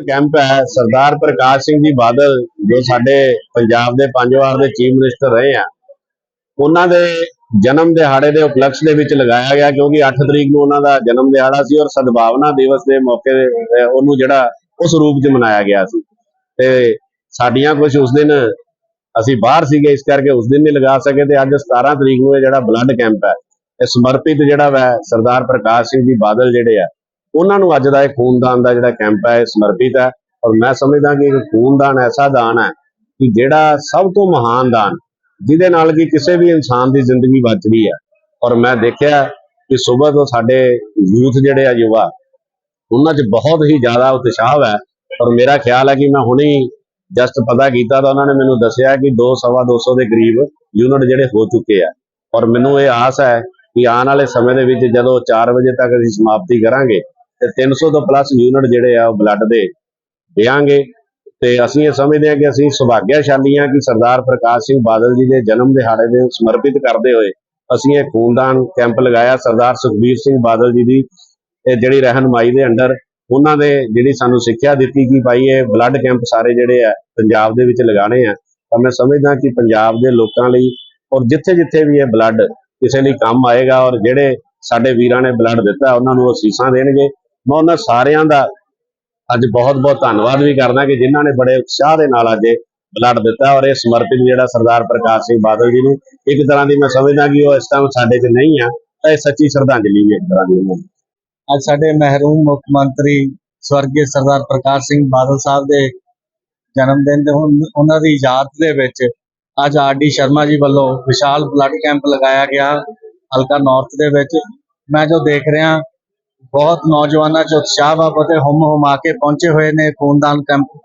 Camp ਹੈ, ਸਰਦਾਰ ਪ੍ਰਕਾਸ਼ ਸਿੰਘ ਜੀ ਬਾਦਲ, ਜੋ ਸਾਡੇ ਪੰਜਾਬ ਦੇ ਪੰਜ ਵਾਰ ਦੇ ਚੀਫ ਮਿਨਿਸਟਰ ਰਹੇ ਆ, ਉਹਨਾਂ ਦੇ ਜਨਮ ਦਿਹਾੜੇ ਦੇ ਉਪਲਕਸ਼ ਦੇ ਵਿੱਚ ਲਗਾਇਆ ਗਿਆ ਕਿਉਂਕਿ 8 ਤਰੀਕ ਨੂੰ ਉਹਨਾਂ ਦਾ ਜਨਮ ਦਿਹਾੜਾ ਸੀ ਔਰ ਸਦਭਾਵਨਾ ਦਿਵਸ ਦੇ ਮੌਕੇ ਉਹਨੂੰ ਜਿਹੜਾ ਉਸ ਰੂਪ 'ਚ ਮਨਾਇਆ ਗਿਆ ਸੀ। ਤੇ ਸਾਡੀਆਂ ਕੁਝ ਉਸ ਦਿਨ ਅਸੀਂ ਬਾਹਰ ਸੀਗੇ, ਇਸ ਕਰਕੇ ਉਸ ਦਿਨ ਨਹੀਂ ਲਗਾ ਸਕੇ ਤੇ ਅੱਜ 17 ਤਰੀਕ ਨੂੰ ਇਹ ਜਿਹੜਾ ਬਲੱਡ ਕੈਂਪ ਹੈ, ਇਹ ਸਮਰਪਿਤ ਜਿਹੜਾ ਵਾ ਸਰਦਾਰ ਪ੍ਰਕਾਸ਼ ਸਿੰਘ ਜੀ ਬਾਦਲ ਜਿਹੜੇ ਆ ਉਹਨਾਂ ਨੂੰ ਅੱਜ ਦਾ ਇਹ ਖੂਨਦਾਨ ਦਾ ਜਿਹੜਾ ਕੈਂਪ ਹੈ, ਇਹ ਸਮਰਪਿਤ ਹੈ ਔਰ ਮੈਂ ਸਮਝਦਾ ਕਿ ਇਹ ਖੂਨਦਾਨ ਐਸਾ ਦਾਨ ਹੈ ਕਿ ਜਿਹੜਾ ਸਭ ਤੋਂ ਮਹਾਨ ਦਾਨ ਜਿਹਦੇ ਨਾਲ ਕਿ ਕਿਸੇ ਵੀ ਇਨਸਾਨ ਦੀ ਜ਼ਿੰਦਗੀ ਬਚਦੀ ਹੈ। ਔਰ ਮੈਂ ਦੇਖਿਆ ਕਿ ਸਵੇਰ ਤੋਂ ਸਾਡੇ ਯੂਥ ਜਿਹੜੇ ਆ ਯੁਵਾ, ਉਹਨਾਂ 'ਚ ਬਹੁਤ ਹੀ ਜ਼ਿਆਦਾ ਉਤਸ਼ਾਹ ਹੈ ਔਰ ਮੇਰਾ ਖਿਆਲ ਹੈ ਕਿ ਮੈਂ ਹੁਣੇ ਜਸਟ ਪਤਾ ਕੀਤਾ ਤਾਂ ਉਹਨਾਂ ਨੇ ਮੈਨੂੰ ਦੱਸਿਆ ਕਿ 2 ਸਵਾ 200 ਦੇ ਕਰੀਬ ਯੂਨਿਟ ਜਿਹੜੇ ਹੋ ਚੁੱਕੇ ਆ। ਔਰ ਮੈਨੂੰ ਇਹ ਆਸ ਹੈ ਕਿ ਆਉਣ ਵਾਲੇ ਸਮੇਂ ਦੇ ਵਿੱਚ ਜਦੋਂ 4 ਵਜੇ ਤੱਕ ਅਸੀਂ ਸਮਾਪਤੀ ਕਰਾਂਗੇ ਤੇ 300 ਤੋਂ ਪਲੱਸ ਯੂਨਿਟ ਜਿਹੜੇ ਆ ਉਹ ਬਲੱਡ ਦੇ ਦੇਾਂਗੇ ਤੇ ਅਸੀਂ ਇਹ ਸਮਝਦੇ ਹਾਂ ਕਿ ਅਸੀਂ ਸੁਭਾਗਿਆਸ਼ਾਲੀ ਹਾਂ ਕਿ ਸਰਦਾਰ ਪ੍ਰਕਾਸ਼ ਸਿੰਘ ਬਾਦਲ ਜੀ ਦੇ ਜਨਮ ਦਿਹਾੜੇ ਦੇ ਸਮਰਪਿਤ ਕਰਦੇ ਹੋਏ ਅਸੀਂ ਇਹ ਖੂਨਦਾਨ ਕੈਂਪ ਲਗਾਇਆ। ਸਰਦਾਰ ਸੁਖਬੀਰ ਸਿੰਘ ਬਾਦਲ ਜੀ ਦੀ ਇਹ ਜਿਹੜੀ ਰਹਿਨਮਾਈ ਦੇ ਅੰਡਰ ਉਹਨਾਂ ਦੇ ਜਿਹੜੀ ਸਾਨੂੰ ਸਿੱਖਿਆ ਦਿੱਤੀ ਕਿ ਭਾਈ ਇਹ ਬਲੱਡ ਕੈਂਪ ਸਾਰੇ ਜਿਹੜੇ ਆ ਪੰਜਾਬ ਦੇ ਵਿੱਚ ਲਗਾਣੇ ਆ। ਤਾਂ ਮੈਂ ਸਮਝਦਾ ਕਿ ਪੰਜਾਬ ਦੇ ਲੋਕਾਂ ਲਈ ਔਰ ਜਿੱਥੇ ਜਿੱਥੇ ਵੀ ਇਹ ਬਲੱਡ ਕਿਸੇ ਲਈ ਕੰਮ ਆਏਗਾ ਔਰ ਜਿਹੜੇ ਸਾਡੇ ਵੀਰਾਂ ਨੇ ਬਲੱਡ ਦਿੱਤਾ, ਉਹਨਾਂ ਨੂੰ ਅਸੀਸਾਂ ਦੇਣਗੇ। ਮੈਂ ਉਹਨਾਂ ਸਾਰਿਆਂ ਦਾ ਅੱਜ ਬਹੁਤ-ਬਹੁਤ ਧੰਨਵਾਦ ਵੀ ਕਰਦਾ ਕਿ ਜਿਨ੍ਹਾਂ ਨੇ ਬੜੇ ਉਤਸ਼ਾਹ ਦੇ ਨਾਲ ਅੱਜ ਬਲੱਡ ਦਿੱਤਾ ਔਰ ਇਹ ਸਮਰਪਿਤ ਜਿਹੜਾ ਸਰਦਾਰ ਪ੍ਰਕਾਸ਼ ਸਿੰਘ ਬਾਦਲ ਜੀ ਨੂੰ ਇੱਕ ਤਰ੍ਹਾਂ ਦੀ ਮੈਂ ਸਮਝਦਾ ਕਿ ਉਹ ਇਸ ਟਾਈਮ ਸਾਡੇ 'ਚ ਨਹੀਂ ਆ, ਤਾਂ ਇਹ ਸੱਚੀ ਸ਼ਰਧਾਂਜਲੀ ਵੀ ਇੱਕ ਤਰ੍ਹਾਂ ਦੀ ਉਹਨਾਂ ਅੱਜ ਸਾਡੇ ਮਹਿਰੂਮ ਮੁੱਖ ਮੰਤਰੀ ਸਵਰਗੀ ਸਰਦਾਰ ਪ੍ਰਕਾਸ਼ ਸਿੰਘ ਬਾਦਲ ਸਾਹਿਬ ਦੇ ਜਨਮ ਦਿਨ ਤੇ ਉਨ- ਉਹਨਾਂ ਦੀ ਯਾਦ ਦੇ ਵਿੱਚ ਅੱਜ ਆਰਡੀ ਸ਼ਰਮਾ ਜੀ ਵੱਲੋਂ ਵਿਸ਼ਾਲ ਬਲੱਡ ਕੈਂਪ ਲਗਾਇਆ ਗਿਆ ਹਲਕਾ ਨਾਰਥ ਦੇ ਵਿੱਚ। ਮੈਂ ਜੋ ਦੇਖ ਰਿਹਾ ਬਹੁਤ ਨੌਜਵਾਨਾਂ 'ਚ ਉਤਸ਼ਾਹ ਵਾ ਅਤੇ ਹੁਮ ਹੁਮਾ ਕੇ ਪਹੁੰਚੇ ਹੋਏ ਨੇ ਖੂਨਦਾਨ ਕੈਂਪ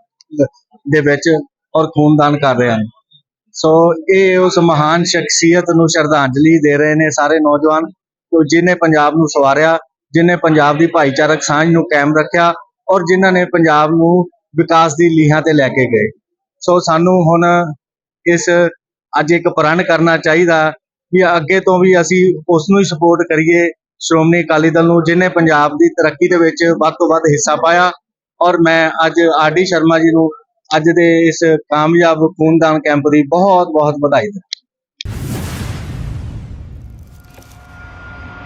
ਦੇ ਵਿੱਚ ਔਰ ਖੂਨਦਾਨ ਕਰ ਰਹੇ ਹਨ। ਸੋ ਇਹ ਉਸ ਮਹਾਨ ਸ਼ਖਸੀਅਤ ਨੂੰ ਸ਼ਰਧਾਂਜਲੀ ਦੇ ਰਹੇ ਨੇ ਸਾਰੇ ਨੌਜਵਾਨ, ਜੋ ਪੰਜਾਬ ਨੂੰ ਸਵਾਰਿਆ, ਜਿਨੇ ਪੰਜਾਬ ਦੀ ਭਾਈਚਾਰਕ ਸਾਂਝ ਨੂੰ ਕਾਇਮ ਰੱਖਿਆ ਔਰ ਜਿਨ੍ਹਾਂ ਨੇ ਪੰਜਾਬ ਨੂੰ ਵਿਕਾਸ ਦੀ ਲੀਹਾਂ ਤੇ ਲੈ ਕੇ ਗਏ। ਸੋ ਸਾਨੂੰ ਹੁਣ ਇਸ ਅੱਜ ਇੱਕ ਪ੍ਰਣ ਕਰਨਾ ਚਾਹੀਦਾ ਕਿ ਅੱਗੇ ਤੋਂ ਵੀ ਅਸੀਂ ਉਸ ਨੂੰ ਹੀ ਸਪੋਰਟ ਕਰੀਏ ਸ਼੍ਰੋਮਣੀ ਅਕਾਲੀ ਦਲ ਨੂੰ ਜਿਨੇ ਪੰਜਾਬ ਦੀ ਤਰੱਕੀ ਦੇ ਵਿੱਚ ਵੱਧ ਤੋਂ ਵੱਧ ਹਿੱਸਾ ਪਾਇਆ ਔਰ ਮੈਂ ਅੱਜ ਆਰਡੀ ਸ਼ਰਮਾ ਜੀ ਨੂੰ ਅੱਜ ਦੇ ਇਸ ਕਾਮਯਾਬ ਖੂਨਦਾਨ ਕੈਂਪ ਦੀ ਬਹੁਤ ਬਹੁਤ ਵਧਾਈ ਦਿੰਦਾ